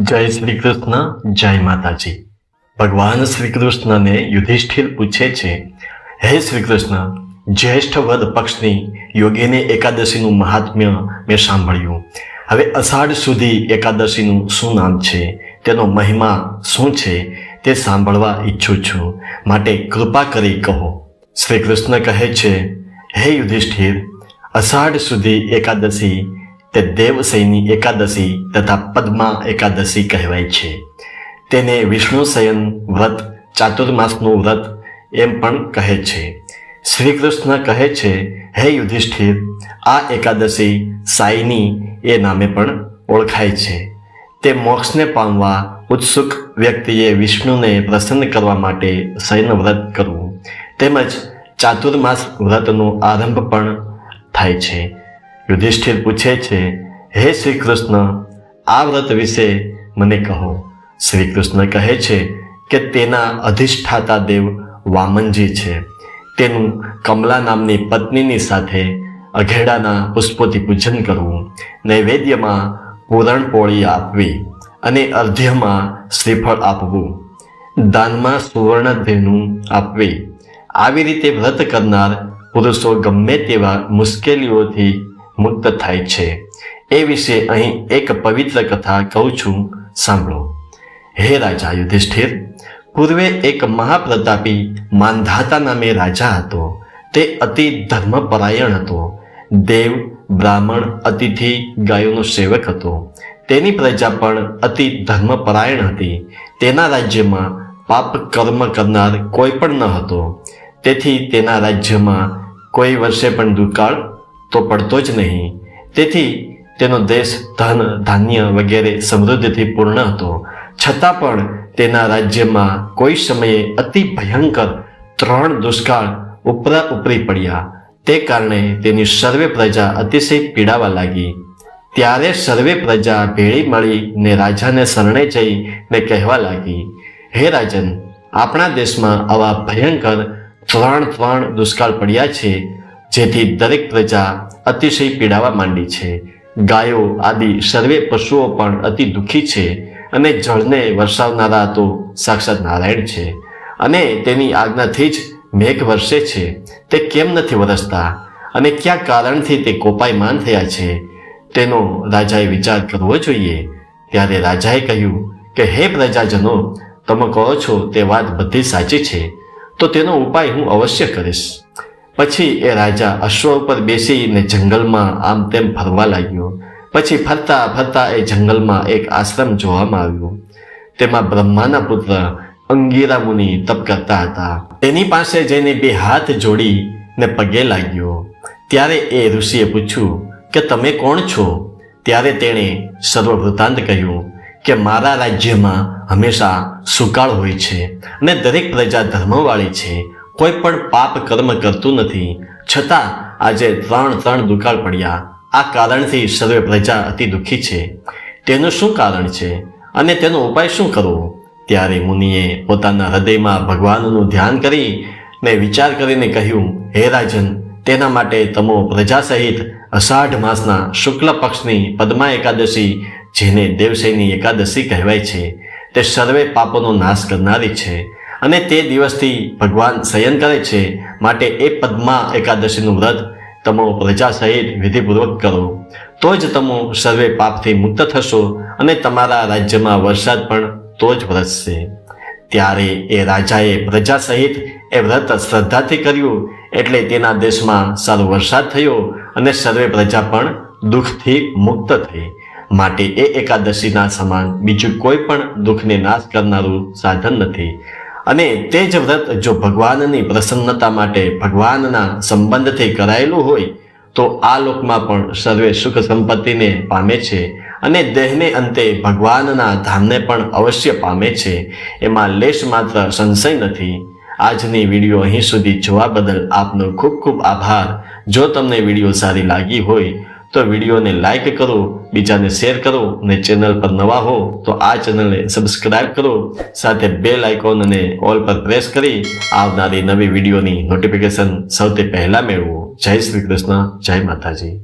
જય શ્રી કૃષ્ણ જય માતાજી. ભગવાન શ્રી કૃષ્ણને યુધિષ્ઠિર પૂછે છે, હે શ્રી કૃષ્ણ જ્યેષ્ઠ વદ પક્ષની યોગીને એકાદશીનું મહાત્મ્ય મેં સાંભળ્યું. હવે અષાઢ સુધી એકાદશીનું શું નામ છે? તેનો મહિમા શું છે? તે સાંભળવા ઈચ્છું છું. માટે કૃપા કરી કહો. શ્રી કૃષ્ણ કહે છે, હે યુધિષ્ઠિર, અષાઢ સુધી એકાદશી તે દેવસૈની એકાદશી તથા પદ્મા એકાદશી કહેવાય છે. તેને વિષ્ણુ શયન વ્રત ચાતુર્માસનું વ્રત એમ પણ કહે છે. શ્રી કૃષ્ણ કહે છે, હે યુધિષ્ઠિર, આ એકાદશી સાઈની એ નામે પણ ઓળખાય છે. તે મોક્ષને પામવા ઉત્સુક વ્યક્તિએ વિષ્ણુને પ્રસન્ન કરવા માટે શયન વ્રત કરવું. તેમજ ચાતુર્માસ વ્રતનો આરંભ પણ થાય છે. યુધિષ્ઠિર પૂછે છે, હે શ્રી કૃષ્ણ આ વ્રત વિશે મને કહો. શ્રી કૃષ્ણ કહે છે કે તેના અધિષ્ઠાતા દેવ વામનજી છે. તેનું કમલા નામની પત્નીની સાથે અઘેડાના પુષ્પોથી પૂજન કરવું, નૈવેદ્યમાં પૂરણપોળી આપવી અને અર્ધ્યમાં શ્રીફળ આપવું, દાનમાં સુવર્ણ ધેનું આપવી. આવી રીતે વ્રત કરનાર પુરુષો ગમે તેવા મુશ્કેલીઓથી મુક્ત થાય છે. એ વિશે અહીં એક પવિત્ર કથા કહું છું, સાંભળો. હે રાજા યુધિષ્ઠિર, પૂર્વે એક મહાપ્રતાપી માંધાતા નામે રાજા હતો. તે અતિ ધર્મપરાયણ હતો. દેવ, બ્રાહ્મણ, અતિથિ, ગાયોનો સેવક હતો. તેની પ્રજા પણ અતિ ધર્મપરાયણ હતી. તેના રાજ્યમાં પાપ કર્મ કરનાર કોઈ પણ ન હતો. તેથી તેના રાજ્યમાં કોઈ વર્ષે પણ દુકાળ તો પડતો જ નહીં. તેથી તેનો દેશ ધન, ધાન્ય વગેરે સમૃદ્ધિથી પૂર્ણ હતો. છતાં પણ તેના રાજ્યમાં કોઈ સમયે અતિ ભયંકર ત્રણ દુષ્કાળ ઉપરા ઉપરી પડ્યા. તે કારણે તેની સર્વે પ્રજા અતિશય પીડાવા લાગી. ત્યારે સર્વે પ્રજા ભેળી મળીને રાજાને શરણે જઈને કહેવા લાગી, હે રાજન, આપણા દેશમાં આવા ભયંકર ત્રણ ત્રણ દુષ્કાળ પડ્યા છે. જેથી દરેક પ્રજા અતિશય પીડાવા માંડી છે. ગાયો આદિ સર્વે પશુઓ પણ અતિ દુઃખી છે અને જળને વરસાવનારા તો સાક્ષાત નારાયણ છે. અને તેની આજ્ઞાથી જ મેઘ વરસે છે. તે કેમ નથી વરસતા? અને કયા કારણથી તે કોપાયમાન થયા છે? તેનો રાજાએ વિચાર કરવો જોઈએ. ત્યારે રાજાએ કહ્યું કે, હે પ્રજાજનો, તમે કહો છો તે વાત બધી સાચી છે. તો તેનો ઉપાય હું અવશ્ય કરીશ. પછી એ રાજા અશ્વ ઉપર બેસીને જંગલમાં આમ તેમ ફરવા લાગ્યો. પછી ફરતા ફરતા એ જંગલમાં એક આશ્રમ જોવામાં આવ્યો. તેમાં બ્રહ્માના પુત્ર અંગીરા મુનિ તપ કરતા હતા. તેની પાસે જઈને બે હાથ જોડીને પગે લાગ્યો. ત્યારે એ ઋષિએ પૂછ્યું કે તમે કોણ છો? ત્યારે તેણે સર્વવૃતાંત કહ્યું કે મારા રાજ્યમાં હંમેશા સુકાળ હોય છે અને દરેક પ્રજા ધર્મવાળી છે. કોઈ પણ પાપ કર્મ કરતું નથી. છતાં આજે ત્રણ ત્રણ દુકાળ પડ્યા. આ કારણથી સર્વે પ્રજા અતિ દુઃખી છે. તેનું શું કારણ છે? અને તેનો ઉપાય શું કરવો? ત્યારે મુનિએ પોતાના હૃદયમાં ભગવાનનું ધ્યાન કરી ને વિચાર કરીને કહ્યું, હે રાજન, તેના માટે તમો પ્રજા સહિત અષાઢ માસના શુક્લ પક્ષની પદ્મા એકાદશી, જેને દેવસેની એકાદશી કહેવાય છે, તે સર્વે પાપોનો નાશ કરનારી છે. અને તે દિવસથી ભગવાન શયન કરે છે. માટે એ પદ્મા એકાદશીનું વ્રત તમો પ્રજા સહિત વિધિપૂર્વક કરો. તો જ તમો સર્વે પાપથી મુક્ત થશો અને તમારા રાજ્યમાં વરસાદ પણ તો જ વરસશે. ત્યારે એ રાજાએ પ્રજા સહિત એ વ્રત શ્રદ્ધાથી કર્યું એટલે તેના દેશમાં સારો વરસાદ થયો અને સર્વે પ્રજા પણ દુઃખથી મુક્ત થઈ. માટે એ એકાદશીના સમાન બીજું કોઈ પણ દુઃખને નાશ કરનારું સાધન નથી. અને તે જ વ્રત જો ભગવાનની પ્રસન્નતા માટે ભગવાનના સંબંધથી કરાયેલું હોય, તો આ લોકમાં પણ સર્વે સુખ સંપત્તિને પામે છે અને દેહને અંતે ભગવાનના ધામને પણ અવશ્ય પામે છે. એમાં લેશ માત્ર સંશય નથી. આજની વીડિયો અહીં સુધી જોવા બદલ આપનો ખૂબ ખૂબ આભાર. જો તમને વીડિયો સારી લાગી હોય તો વિડીયોને લાઇક કરો, બીજાને શેર કરો અને ચેનલ પર નવા હો તો આ ચેનલને સબસ્ક્રાઇબ કરો, સાથે બેલ આઇકોન અને ઓલ પર પ્રેસ કરી આવનારી નવી વિડીયોની નોટિફિકેશન સૌથી પહેલાં મેળવો. જય શ્રી કૃષ્ણ, જય માતાજી.